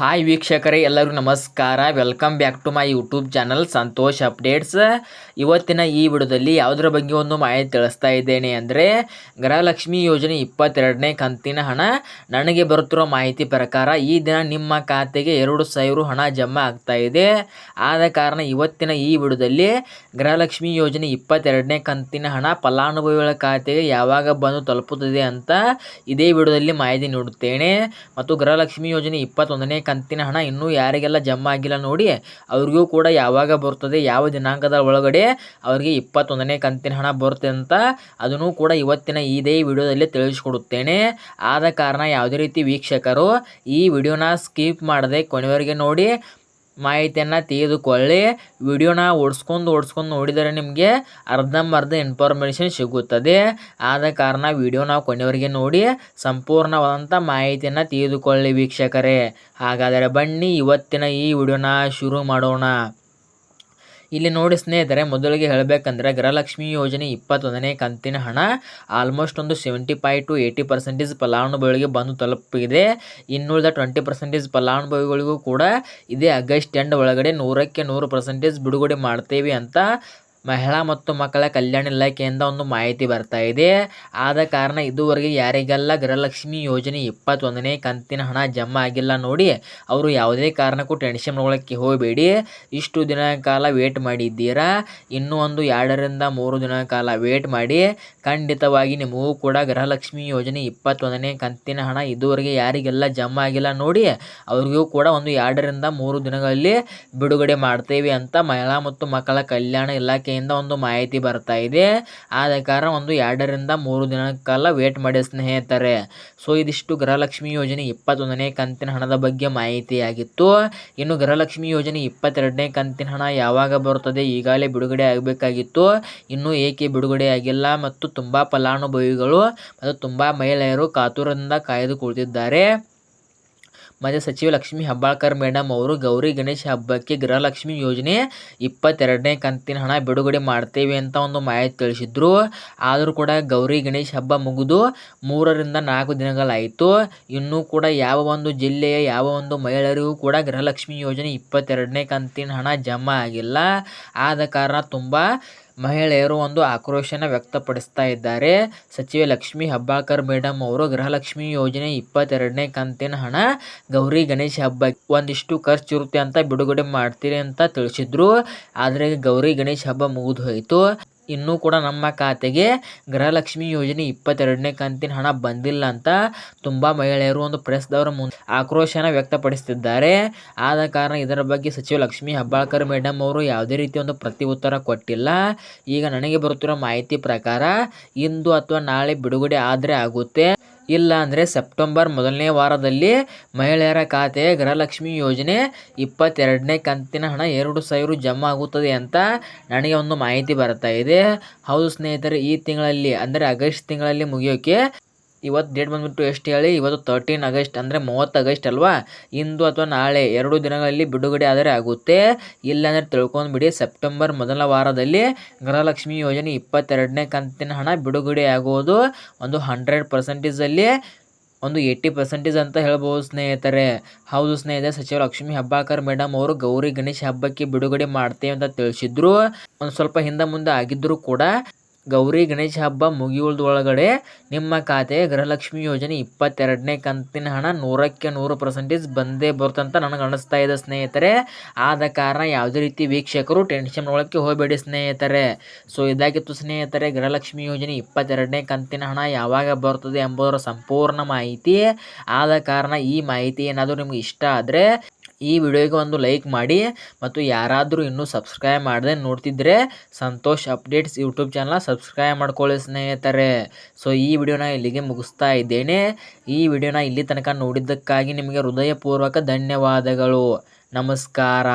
Hi ವೀಕ್ಷಕರೇ, ಎಲ್ಲರೂ ನಮಸ್ಕಾರ. Welcome back to my YouTube channel Santosh updates ಇವತ್ತಿನ ಈ ವಿಡಿಯೋದಲ್ಲಿ ಯಾವುದರ ಬಗ್ಗೆ ಒಂದು ಮಾಹಿತಿ ತಿಳಿಸ್ತಾ ಇದ್ದೇನೆ ಅಂದರೆ, ಗೃಹಲಕ್ಷ್ಮಿ ಯೋಜನೆ ಇಪ್ಪತ್ತೆರಡನೇ ಕಂತಿನ ಹಣ. ನನಗೆ ಬರುತ್ತಿರುವ ಮಾಹಿತಿ ಪ್ರಕಾರ ಈ ದಿನ ನಿಮ್ಮ ಖಾತೆಗೆ ಎರಡು ಸಾವಿರ ಹಣ ಜಮಾ ಆಗ್ತಾ ಇದೆ. ಆದ ಕಾರಣ ಇವತ್ತಿನ ಈ ವಿಡಿಯೋದಲ್ಲಿ ಗೃಹಲಕ್ಷ್ಮಿ ಯೋಜನೆ ಇಪ್ಪತ್ತೆರಡನೇ ಕಂತಿನ ಹಣ ಫಲಾನುಭವಿಗಳ ಖಾತೆಗೆ ಯಾವಾಗ ಬಂದು ತಲುಪುತ್ತದೆ ಅಂತ ಇದೇ ವಿಡಿಯೋದಲ್ಲಿ ಮಾಹಿತಿ ನೀಡುತ್ತೇನೆ. ಮತ್ತು ಗೃಹಲಕ್ಷ್ಮಿ ಯೋಜನೆ ಇಪ್ಪತ್ತೊಂದನೇ ಕಂತಿನ ಹಣ ಇನ್ನೂ ಯಾರಿಗೆಲ್ಲ ಜಮಾ ಆಗಿಲ್ಲ ನೋಡಿ, ಅವ್ರಿಗೂ ಕೂಡ ಯಾವಾಗ ಬರ್ತದೆ, ಯಾವ ದಿನಾಂಕದ ಒಳಗಡೆ ಅವರಿಗೆ ಇಪ್ಪತ್ತೊಂದನೇ ಕಂತಿನ ಹಣ ಬರುತ್ತೆ ಅಂತ ಅದನ್ನು ಕೂಡ ಇವತ್ತಿನ ಇದೇ ವಿಡಿಯೋದಲ್ಲಿ ತಿಳಿಸ್ಕೊಡುತ್ತೇನೆ. ಆದ ಕಾರಣ ಯಾವುದೇ ರೀತಿ ವೀಕ್ಷಕರು ಈ ವಿಡಿಯೋನ ಸ್ಕಿಪ್ ಮಾಡದೆ ಕೊನೆಯವರೆಗೆ ನೋಡಿ ಮಾಹಿತಿಯನ್ನು ತೆಗೆದುಕೊಳ್ಳಿ. ವಿಡಿಯೋನ ಓಡಿಸ್ಕೊಂಡು ಓಡಿಸ್ಕೊಂಡು ನೋಡಿದರೆ ನಿಮಗೆ ಅರ್ಧಂಬರ್ಧ ಇನ್ಫಾರ್ಮೇಷನ್ ಸಿಗುತ್ತದೆ. ಆದ ಕಾರಣ ವಿಡಿಯೋನ ಕೊನೆಯವರಿಗೆ ನೋಡಿ ಸಂಪೂರ್ಣವಾದಂಥ ಮಾಹಿತಿಯನ್ನು ತೆಗೆದುಕೊಳ್ಳಿ ವೀಕ್ಷಕರೇ. ಹಾಗಾದರೆ ಬನ್ನಿ ಇವತ್ತಿನ ಈ ವಿಡಿಯೋನ ಶುರು ಮಾಡೋಣ. ಇಲ್ಲಿ ನೋಡಿ ಸ್ನೇಹಿತರೆ, ಮೊದಲಿಗೆ ಹೇಳಬೇಕಂದ್ರೆ ಗೃಹಲಕ್ಷ್ಮಿ ಯೋಜನೆ ಇಪ್ಪತ್ತೊಂದನೇ ಕಂತಿನ ಹಣ ಆಲ್ಮೋಸ್ಟ್ ಒಂದು seventy five to eighty percentage ಫಲಾನುಭವಿಗಳಿಗೆ ಬಂದು ತಲುಪಿದೆ. ಇನ್ನುಳಿದ ಟ್ವೆಂಟಿ ಪರ್ಸೆಂಟೇಜ್ ಫಲಾನುಭವಿಗಳಿಗೂ ಕೂಡ ಇದೇ ಆಗಸ್ಟ್ ಎಂಡ್ ಒಳಗಡೆ ನೂರಕ್ಕೆ ನೂರು ಪರ್ಸೆಂಟೇಜ್ ಬಿಡುಗಡೆ ಮಾಡ್ತೇವೆ ಅಂತ ಮಹಿಳಾ ಮತ್ತು ಮಕ್ಕಳ ಕಲ್ಯಾಣ ಇಲಾಖೆಯಿಂದ ಒಂದು ಮಾಹಿತಿ ಬರ್ತಾ ಇದೆ. ಆದ ಕಾರಣ ಇದುವರೆಗೆ ಯಾರಿಗೆಲ್ಲ ಗೃಹಲಕ್ಷ್ಮಿ ಯೋಜನೆ ಇಪ್ಪತ್ತೊಂದನೇ ಕಂತಿನ ಹಣ ಜಮಾ ಆಗಿಲ್ಲ ನೋಡಿ, ಅವರು ಯಾವುದೇ ಕಾರಣಕ್ಕೂ ಟೆನ್ಷನ್ ಮಾಡ್ಕೊಳ್ಳೋಕ್ಕೆ ಹೋಗಬೇಡಿ. ಇಷ್ಟು ದಿನ ಕಾಲ ವೇಟ್ ಮಾಡಿದ್ದೀರಾ? ಇನ್ನೂ ಒಂದು ಎರಡರಿಂದ ಮೂರು ದಿನ ಕಾಲ ವೇಟ್ ಮಾಡಿ. ಖಂಡಿತವಾಗಿ ನಿಮಗೂ ಕೂಡ ಗೃಹಲಕ್ಷ್ಮಿ ಯೋಜನೆ ಇಪ್ಪತ್ತೊಂದನೇ ಕಂತಿನ ಹಣ ಇದುವರೆಗೆ ಯಾರಿಗೆಲ್ಲ ಜಮಾ ಆಗಿಲ್ಲ ನೋಡಿ, ಅವ್ರಿಗೂ ಕೂಡ ಒಂದು ಎರಡರಿಂದ ಮೂರು ದಿನಗಳಲ್ಲಿ ಬಿಡುಗಡೆ ಮಾಡ್ತೇವೆ ಅಂತ ಮಹಿಳಾ ಮತ್ತು ಮಕ್ಕಳ ಕಲ್ಯಾಣ ಇಲಾಖೆ ಇಲಾಖೆಯಿಂದ ಒಂದು ಮಾಹಿತಿ ಬರ್ತಾ ಇದೆ. ಆದ ಕಾರಣ ಒಂದು ಎರಡರಿಂದ ಮೂರು ದಿನ ಕಾಲ ವೇಟ್ ಮಾಡಿ ಸ್ನೇಹಿತರೆ. ಸೊ ಇದಿಷ್ಟು ಗೃಹಲಕ್ಷ್ಮಿ ಯೋಜನೆ ಇಪ್ಪತ್ತೊಂದನೇ ಕಂತಿನ ಹಣದ ಬಗ್ಗೆ ಮಾಹಿತಿಯಾಗಿತ್ತು. ಇನ್ನು ಗೃಹಲಕ್ಷ್ಮಿ ಯೋಜನೆ ಇಪ್ಪತ್ತೆರಡನೇ ಕಂತಿನ ಹಣ ಯಾವಾಗ ಬರುತ್ತದೆ ಈಗಾಗಲೇ ಬಿಡುಗಡೆ ಆಗಬೇಕಾಗಿತ್ತು. ಇನ್ನೂ ಏಕೆ ಬಿಡುಗಡೆ ಆಗಿಲ್ಲ ಮತ್ತು ತುಂಬ ಫಲಾನುಭವಿಗಳು ಮತ್ತು ತುಂಬ ಮಹಿಳೆಯರು ಕಾತುರದಿಂದ ಕಾಯ್ದು ಕುಳಿತಿದ್ದಾರೆ ಮತ್ತು ಸಚಿವ ಲಕ್ಷ್ಮೀ ಹೆಬ್ಬಾಳ್ಕರ್ ಮೇಡಮ್ ಅವರು ಗೌರಿ ಗಣೇಶ ಹಬ್ಬಕ್ಕೆ ಗೃಹಲಕ್ಷ್ಮಿ ಯೋಜನೆ ಇಪ್ಪತ್ತೆರಡನೇ ಕಂತಿನ ಹಣ ಬಿಡುಗಡೆ ಮಾಡ್ತೇವೆ ಅಂತ ಒಂದು ಮಾಹಿತಿ ತಿಳಿಸಿದ್ರು. ಆದರೂ ಕೂಡ ಗೌರಿ ಗಣೇಶ ಹಬ್ಬ ಮುಗಿದು ಮೂರರಿಂದ ನಾಲ್ಕು ದಿನಗಳಾಯಿತು. ಇನ್ನೂ ಕೂಡ ಯಾವ ಒಂದು ಜಿಲ್ಲೆಯ ಯಾವ ಒಂದು ಮಹಿಳೆಯರಿಗೂ ಕೂಡ ಗೃಹಲಕ್ಷ್ಮಿ ಯೋಜನೆ ಇಪ್ಪತ್ತೆರಡನೇ ಕಂತಿನ ಹಣ ಜಮಾ ಆಗಿಲ್ಲ. ಆದ ಕಾರಣ ತುಂಬ ಮಹಿಳೆಯರು ಒಂದು ಆಕ್ರೋಶನ ವ್ಯಕ್ತಪಡಿಸ್ತಾ ಇದ್ದಾರೆ. ಸಚಿವೆ ಲಕ್ಷ್ಮಿ ಹಬ್ಬಾಕರ್ ಮೇಡಮ್ ಅವರು ಗೃಹಲಕ್ಷ್ಮಿ ಯೋಜನೆ ಇಪ್ಪತ್ತೆರಡನೇ ಕಂತಿನ ಹಣ ಗೌರಿ ಗಣೇಶ ಹಬ್ಬ ಒಂದಿಷ್ಟು ಖರ್ಚು ಇರುತ್ತೆ ಅಂತ ಬಿಡುಗಡೆ ಮಾಡ್ತೀರಿ ಅಂತ ತಿಳಿಸಿದ್ರು. ಆದರೆ ಗೌರಿ ಗಣೇಶ ಹಬ್ಬ ಮುಗಿದು ಹೋಯಿತು ಇನ್ನೂ ಕೂಡ ನಮ್ಮ ಖಾತೆಗೆ ಗೃಹಲಕ್ಷ್ಮಿ ಯೋಜನೆ ಇಪ್ಪತ್ತೆರಡನೇ ಕಂತಿನ ಹಣ ಬಂದಿಲ್ಲ ಅಂತ ತುಂಬ ಮಹಿಳೆಯರು ಒಂದು ಪ್ರೆಸ್ದವರ ಮುಂದೆ ಆಕ್ರೋಶನ ವ್ಯಕ್ತಪಡಿಸುತ್ತಿದ್ದಾರೆ ಆದ ಕಾರಣ ಇದರ ಬಗ್ಗೆ ಸಚಿವ ಲಕ್ಷ್ಮೀ ಹೆಬ್ಬಾಳ್ಕರ್ ಮೇಡಮ್ ಅವರು ಯಾವುದೇ ರೀತಿ ಒಂದು ಪ್ರತಿ ಉತ್ತರ ಕೊಟ್ಟಿಲ್ಲ. ಈಗ ನನಗೆ ಬರುತ್ತಿರುವ ಮಾಹಿತಿ ಪ್ರಕಾರ ಇಂದು ಅಥವಾ ನಾಳೆ ಬಿಡುಗಡೆ ಆದರೆ ಆಗುತ್ತೆ. ಇಲ್ಲ ಅಂದರೆ ಸೆಪ್ಟೆಂಬರ್ ಮೊದಲನೇ ವಾರದಲ್ಲಿ ಮಹಿಳೆಯರ ಖಾತೆ ಗೃಹಲಕ್ಷ್ಮಿ ಯೋಜನೆ ಇಪ್ಪತ್ತೆರಡನೇ ಕಂತಿನ ಹಣ ಎರಡು ಸಾವಿರ ಜಮಾ ಆಗುತ್ತದೆ ಅಂತ ನನಗೆ ಒಂದು ಮಾಹಿತಿ ಬರ್ತಾ ಇದೆ. ಹೌದು ಸ್ನೇಹಿತರೆ, ಈ ತಿಂಗಳಲ್ಲಿ, ಅಂದರೆ ಆಗಸ್ಟ್ ತಿಂಗಳಲ್ಲಿ ಮುಗಿಯೋಕ್ಕೆ ಇವತ್ತು ಡೇಟ್ ಬಂದುಬಿಟ್ಟು ಎಷ್ಟು ಹೇಳಿ? ಇವತ್ತು ತರ್ಟೀನ್ ಆಗಸ್ಟ್ ಅಂದರೆ ಮೂವತ್ತು ಆಗಸ್ಟ್ ಅಲ್ವಾ? ಇಂದು ಅಥವಾ ನಾಳೆ ಎರಡು ದಿನಗಳಲ್ಲಿ ಬಿಡುಗಡೆ ಆದರೆ ಆಗುತ್ತೆ. ಇಲ್ಲಾಂದರೆ ತಿಳ್ಕೊಂಡ್ಬಿಡಿ ಸೆಪ್ಟೆಂಬರ್ ಮೊದಲ ವಾರದಲ್ಲಿ ಗೃಹಲಕ್ಷ್ಮಿ ಯೋಜನೆ ಇಪ್ಪತ್ತೆರಡನೇ ಕಂತಿನ ಹಣ ಬಿಡುಗಡೆ ಆಗುವುದು ಒಂದು ಹಂಡ್ರೆಡ್ ಪರ್ಸೆಂಟೇಜಲ್ಲಿ ಒಂದು ಏಯ್ಟಿ ಪರ್ಸೆಂಟೇಜ್ ಅಂತ ಹೇಳ್ಬೋದು ಸ್ನೇಹಿತರೆ. ಹೌದು ಸ್ನೇಹಿತರೆ, ಸಚಿವ ಲಕ್ಷ್ಮೀ ಹಬ್ಬಾಕರ್ ಮೇಡಮ್ ಅವರು ಗೌರಿ ಗಣೇಶ ಹಬ್ಬಕ್ಕೆ ಬಿಡುಗಡೆ ಮಾಡ್ತೇವೆ ಅಂತ ತಿಳಿಸಿದ್ರು. ಒಂದು ಸ್ವಲ್ಪ ಹಿಂದೆ ಮುಂದೆ ಆಗಿದ್ದರೂ ಕೂಡ ಗೌರಿ ಗಣೇಶ ಹಬ್ಬ ಒಳಗಡೆ ನಿಮ್ಮ ಖಾತೆ ಗೃಹಲಕ್ಷ್ಮಿ ಯೋಜನೆ ಇಪ್ಪತ್ತೆರಡನೇ ಕಂತಿನ ಹಣ ನೂರಕ್ಕೆ ನೂರು ಪರ್ಸೆಂಟೇಜ್ ಬಂದೇ ಬರುತ್ತಂತ ನನಗೆ ಅನಿಸ್ತಾ ಇದೆ ಸ್ನೇಹಿತರೆ. ಆದ ಕಾರಣ ಯಾವುದೇ ರೀತಿ ವೀಕ್ಷಕರು ಟೆನ್ಷನ್ ಒಳಕ್ಕೆ ಹೋಗಬೇಡಿ ಸ್ನೇಹಿತರೆ. ಸೊ ಇದಾಗಿತ್ತು ಸ್ನೇಹಿತರೆ, ಗೃಹಲಕ್ಷ್ಮಿ ಯೋಜನೆ ಇಪ್ಪತ್ತೆರಡನೇ ಕಂತಿನ ಹಣ ಯಾವಾಗ ಬರ್ತದೆ ಎಂಬುದರ ಸಂಪೂರ್ಣ ಮಾಹಿತಿ. ಆದ ಕಾರಣ ಈ ಮಾಹಿತಿ ಏನಾದರೂ ನಿಮ್ಗೆ ಇಷ್ಟ ಆದರೆ ಈ ವಿಡಿಯೋಗೆ ಒಂದು ಲೈಕ್ ಮಾಡಿ ಮತ್ತು ಯಾರಾದರೂ ಇನ್ನೂ ಸಬ್ಸ್ಕ್ರೈಬ್ ಮಾಡದೆ ನೋಡ್ತಿದ್ರೆ Santosh updates YouTube channel subscribe ಮಾಡ್ಕೊಳ್ಳಿ ಸ್ನೇಹಿತರೆ. ಸೊ ಈ ವಿಡಿಯೋನ ಇಲ್ಲಿಗೆ ಮುಗಿಸ್ತಾ ಇದ್ದೇನೆ. ಈ ವಿಡಿಯೋನ ಇಲ್ಲಿ ತನಕ ನೋಡಿದ್ದಕ್ಕಾಗಿ ನಿಮಗೆ ಹೃದಯಪೂರ್ವಕ ಧನ್ಯವಾದಗಳು. ನಮಸ್ಕಾರ.